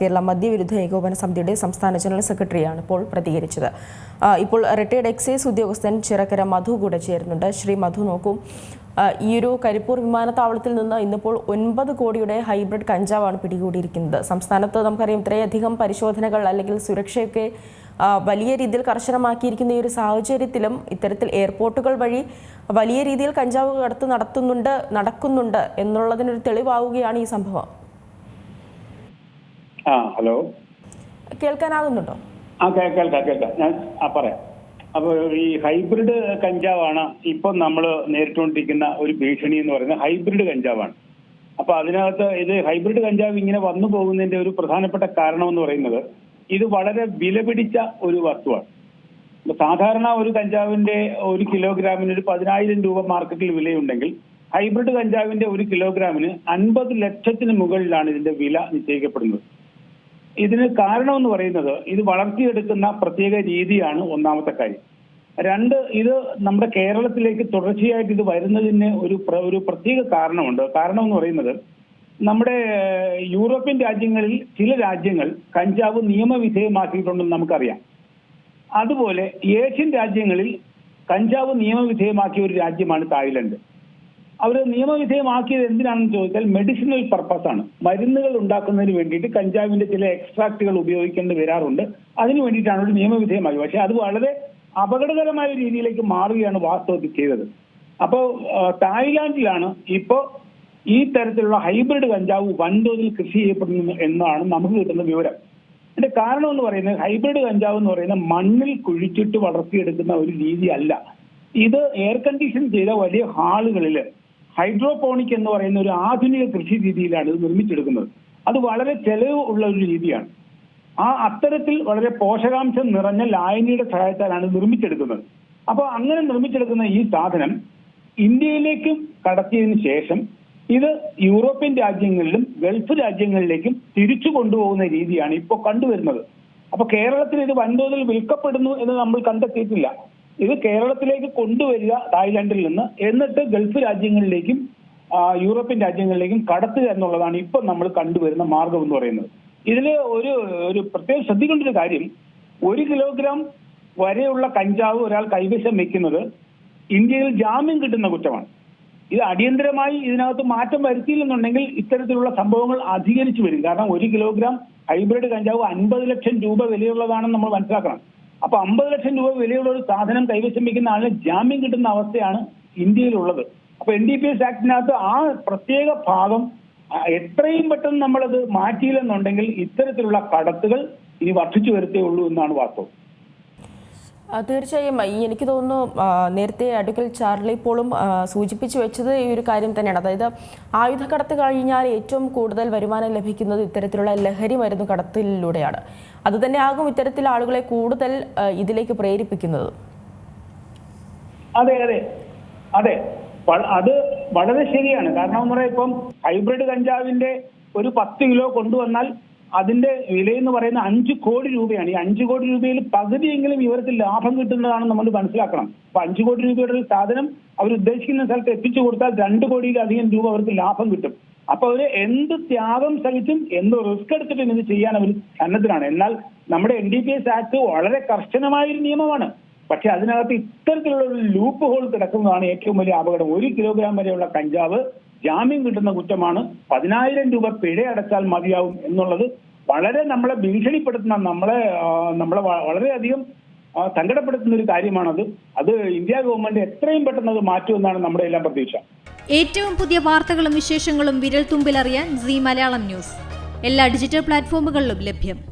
കേരള മദ്യവിരുദ്ധ ഏകോപന സമിതിയുടെ സംസ്ഥാന ജനറൽ സെക്രട്ടറിയാണ് ഇപ്പോൾ പ്രതികരിച്ചത്. ഇപ്പോൾ റിട്ടയർഡ് എക്സൈസ് ഉദ്യോഗസ്ഥൻ ചിറക്കര മധു കൂടെ ചേരുന്നുണ്ട്. ശ്രീ മധു നോക്കൂ. ഈ ഒരു കരിപ്പൂർ വിമാനത്താവളത്തിൽ നിന്ന് ഇന്നിപ്പോൾ ഒൻപത് കോടിയുടെ ഹൈബ്രിഡ് കഞ്ചാവാണ് പിടികൂടിയിരിക്കുന്നത്. സംസ്ഥാനത്ത് നമുക്കറിയാം ഇത്രയധികം പരിശോധനകൾ അല്ലെങ്കിൽ സുരക്ഷയൊക്കെ വലിയ രീതിയിൽ കർശനമാക്കിയിരിക്കുന്ന ഈ ഒരു സാഹചര്യത്തിലും ഇത്തരത്തിൽ എയർപോർട്ടുകൾ വഴി വലിയ രീതിയിൽ കഞ്ചാവ് കടത്ത് നടത്തുന്നുണ്ട് നടക്കുന്നുണ്ട് എന്നുള്ളതിനൊരു തെളിവാവുകയാണ് ഈ സംഭവം. ആ ഹലോ. കേൾക്കാനാകുന്നുണ്ടോ ആ കേൾക്കാം കേൾക്കാം. ഞാൻ ആ പറയാം. അപ്പോൾ ഈ ഹൈബ്രിഡ് കഞ്ചാവാണ് ഇപ്പം നമ്മൾ നേരിട്ടുകൊണ്ടിരിക്കുന്ന ഒരു ഭീഷണി എന്ന് പറയുന്നത് ഹൈബ്രിഡ് കഞ്ചാവാണ്. അപ്പൊ അതിനകത്ത് ഇത് ഹൈബ്രിഡ് കഞ്ചാവ് ഇങ്ങനെ വന്നു പോകുന്നതിന്റെ ഒരു പ്രധാനപ്പെട്ട കാരണം എന്ന് പറയുന്നത് ഇത് വളരെ വിലപിടിച്ച ഒരു വസ്തുവാണ്. സാധാരണ ഒരു കഞ്ചാവിന്റെ ഒരു കിലോഗ്രാമിന് ഒരു പതിനായിരം രൂപ മാർക്കറ്റിൽ വിലയുണ്ടെങ്കിൽ ഹൈബ്രിഡ് കഞ്ചാവിന്റെ ഒരു കിലോഗ്രാമിന് അൻപത് ലക്ഷത്തിന് മുകളിലാണ് ഇതിന്റെ വില നിശ്ചയിക്കപ്പെടുന്നത്. ഇതിന് കാരണം എന്ന് പറയുന്നത് ഇത് വളർത്തിയെടുക്കുന്ന പ്രത്യേക രീതിയാണ് ഒന്നാമത്തെ കാര്യം. രണ്ട് ഇത് നമ്മുടെ കേരളത്തിലേക്ക് തുടർച്ചയായിട്ട് ഇത് വരുന്നതിന് ഒരു ഒരു പ്രത്യേക കാരണമുണ്ട്. കാരണം എന്ന് പറയുന്നത് നമ്മുടെ യൂറോപ്യൻ രാജ്യങ്ങളിൽ ചില രാജ്യങ്ങൾ കഞ്ചാവ് നിയമവിധേയമാക്കിയിട്ടുണ്ടെന്ന് നമുക്കറിയാം. അതുപോലെ ഏഷ്യൻ രാജ്യങ്ങളിൽ കഞ്ചാവ് നിയമവിധേയമാക്കിയ ഒരു രാജ്യമാണ് തായ്ലൻഡ്. അവർ നിയമവിധേയമാക്കിയത് എന്തിനാണെന്ന് ചോദിച്ചാൽ മെഡിസിനൽ പർപ്പസ് ആണ്. മരുന്നുകൾ ഉണ്ടാക്കുന്നതിന് വേണ്ടിയിട്ട് കഞ്ചാവിന്റെ ചില എക്സ്ട്രാക്റ്റുകൾ ഉപയോഗിക്കേണ്ടി വരാറുണ്ട്. അതിനു വേണ്ടിയിട്ടാണ് ഒരു നിയമവിധേയമായി പക്ഷെ അത് വളരെ അപകടകരമായ രീതിയിലേക്ക് മാറുകയാണ് വാസ്തവത്തിൽ ചെയ്തത്. അപ്പോൾ തായ്ലാന്റിലാണ് ഇപ്പോ ഈ തരത്തിലുള്ള ഹൈബ്രിഡ് കഞ്ചാവ് വൻതോതിൽ കൃഷി ചെയ്യപ്പെടുന്നു എന്നാണ് നമുക്ക് കിട്ടുന്ന വിവരം. അതിന്റെ കാരണം എന്ന് പറയുന്നത് ഹൈബ്രിഡ് കഞ്ചാവ് എന്ന് പറയുന്നത് മണ്ണിൽ കുഴിച്ചിട്ട് വളർത്തിയെടുക്കുന്ന ഒരു രീതി അല്ല ഇത് എയർ കണ്ടീഷൻ ചെയ്ത വലിയ ഹാളുകളിൽ ഹൈഡ്രോപോണിക് എന്ന് പറയുന്ന ഒരു ആധുനിക കൃഷി രീതിയിലാണ് ഇത് നിർമ്മിച്ചെടുക്കുന്നത്. അത് വളരെ ചെലവ് ഉള്ള ഒരു രീതിയാണ്. ആ അത്തരത്തിൽ വളരെ പോഷകാംശം നിറഞ്ഞ ലായനിയുടെ സഹായത്താലാണ് നിർമ്മിച്ചെടുക്കുന്നത്. അപ്പോൾ അങ്ങനെ നിർമ്മിച്ചെടുക്കുന്ന ഈ സാധനം ഇന്ത്യയിലേക്കും കടത്തിയതിനു ശേഷം ഇത് യൂറോപ്യൻ രാജ്യങ്ങളിലും ഗൾഫ് രാജ്യങ്ങളിലേക്കും തിരിച്ചു കൊണ്ടുപോകുന്ന രീതിയാണ് ഇപ്പോൾ കണ്ടുവരുന്നത്. അപ്പൊ കേരളത്തിൽ ഇത് വൻതോതിൽ വിൽക്കപ്പെടുന്നു എന്ന് നമ്മൾ കണ്ടെത്തിയിട്ടില്ല. ഇത് കേരളത്തിലേക്ക് കൊണ്ടുവരിക തായ്ലാന്റിൽ നിന്ന്. എന്നിട്ട് ഗൾഫ് രാജ്യങ്ങളിലേക്കും യൂറോപ്യൻ രാജ്യങ്ങളിലേക്കും കടത്തുക എന്നുള്ളതാണ് ഇപ്പൊ നമ്മൾ കണ്ടുവരുന്ന മാർഗം എന്ന് പറയുന്നത്. ഇതിൽ ഒരു ഒരു പ്രത്യേകം ശ്രദ്ധിക്കേണ്ട ഒരു കാര്യം ഒരു കിലോഗ്രാം വരെയുള്ള കഞ്ചാവ് ഒരാൾ കൈവശം വെക്കുന്നത് ഇന്ത്യയിൽ ജാമ്യം കിട്ടുന്ന കുറ്റമാണ്. ഇത് അടിയന്തരമായി ഇതിനകത്ത് മാറ്റം വരുത്തിയില്ലെന്നുണ്ടെങ്കിൽ ഇത്തരത്തിലുള്ള സംഭവങ്ങൾ അധികരിച്ചു വരും. കാരണം ഒരു കിലോഗ്രാം ഹൈബ്രിഡ് കഞ്ചാവ് അൻപത് ലക്ഷം രൂപ വിലയുള്ളതാണെന്ന് നമ്മൾ മനസ്സിലാക്കണം. അപ്പൊ അമ്പത് ലക്ഷം രൂപ വിലയുള്ള ഒരു സാധനം കൈവശം വെക്കുന്ന ആളിന് ജാമ്യം കിട്ടുന്ന അവസ്ഥയാണ് ഇന്ത്യയിലുള്ളത്. അപ്പൊ എൻ ഡി പി എസ് ആക്ടിനകത്ത് ആ പ്രത്യേക ഭാഗം എത്രയും പെട്ടെന്ന് നമ്മളത് മാറ്റിയില്ലെന്നുണ്ടെങ്കിൽ ഇത്തരത്തിലുള്ള കടത്തുകൾ ഇനി വർദ്ധിച്ചു വരത്തേ ഉള്ളൂ എന്നാണ് വാസ്തവം. തീർച്ചയായും. എനിക്ക് തോന്നുന്നു നേരത്തെ അടുക്കൽ ചാർലി പോളും സൂചിപ്പിച്ചു വെച്ചത് ഈ ഒരു കാര്യം തന്നെയാണ്. അതായത് ആയുധ ആയുധക്കടത്ത് കഴിഞ്ഞാൽ ഏറ്റവും കൂടുതൽ വരുമാനം ലഭിക്കുന്നത് ഇത്തരത്തിലുള്ള ലഹരി മരുന്ന് കടത്തിലൂടെയാണ്. അതുതന്നെ ആകും ഇത്തരത്തിൽ ആളുകളെ കൂടുതൽ ഇതിലേക്ക് പ്രേരിപ്പിക്കുന്നത്. അതെ അതെ. അതെ. അത് വളരെ ശരിയാണ്. കാരണം ഇപ്പം ഹൈബ്രിഡ് കഞ്ചാവിന്റെ ഒരു പത്ത് കിലോ കൊണ്ടുവന്നാൽ അതിന്റെ വില എന്ന് പറയുന്ന അഞ്ച് കോടി രൂപയാണ്. ഈ അഞ്ച് കോടി രൂപയിൽ പകുതിയെങ്കിലും ഇവർക്ക് ലാഭം കിട്ടുന്നതാണ് നമ്മൾ മനസ്സിലാക്കണം. അപ്പൊ അഞ്ച് കോടി രൂപയുടെ ഒരു സാധനം അവർ ഉദ്ദേശിക്കുന്ന സ്ഥലത്ത് എത്തിച്ചു കൊടുത്താൽ രണ്ട് കോടിയിലധികം രൂപ അവർക്ക് ലാഭം കിട്ടും. അപ്പൊ അവർ എന്ത് ത്യാഗം സഹിച്ചും എന്ത് റിസ്ക് എടുത്തിട്ടും ഇത് ചെയ്യാൻ അവർ സന്നദ്ധനാണ് എന്നാൽ നമ്മുടെ N D P S act വളരെ കർശനമായ ഒരു നിയമമാണ്. പക്ഷെ അതിനകത്ത് ഇത്തരത്തിലുള്ള ഒരു ലൂപ്പ് ഹോൾ കിടക്കുന്നതാണ് ഏറ്റവും വലിയ അപകടം. ഒരു കിലോഗ്രാം വരെയുള്ള കഞ്ചാവ് ജാമ്യം കിട്ടുന്ന കുറ്റമാണ് പതിനായിരം രൂപ പിഴ അടച്ചാൽ മതിയാവും എന്നുള്ളത് വളരെ നമ്മളെ ഭീഷണിപ്പെടുത്തുന്ന നമ്മളെ നമ്മളെ വളരെയധികം സങ്കടപ്പെടുത്തുന്ന ഒരു കാര്യമാണത്. അത് ഇന്ത്യ ഗവൺമെന്റ് എത്രയും പെട്ടെന്ന് അത് മാറ്റുമെന്നാണ് നമ്മുടെ എല്ലാം പ്രതീക്ഷ. ഏറ്റവും പുതിയ വാർത്തകളും വിശേഷങ്ങളും വിരൽ തുമ്പിലറിയാൻ സി മലയാളം ന്യൂസ്. എല്ലാ ഡിജിറ്റൽ പ്ലാറ്റ്ഫോമുകളിലും ലഭ്യം.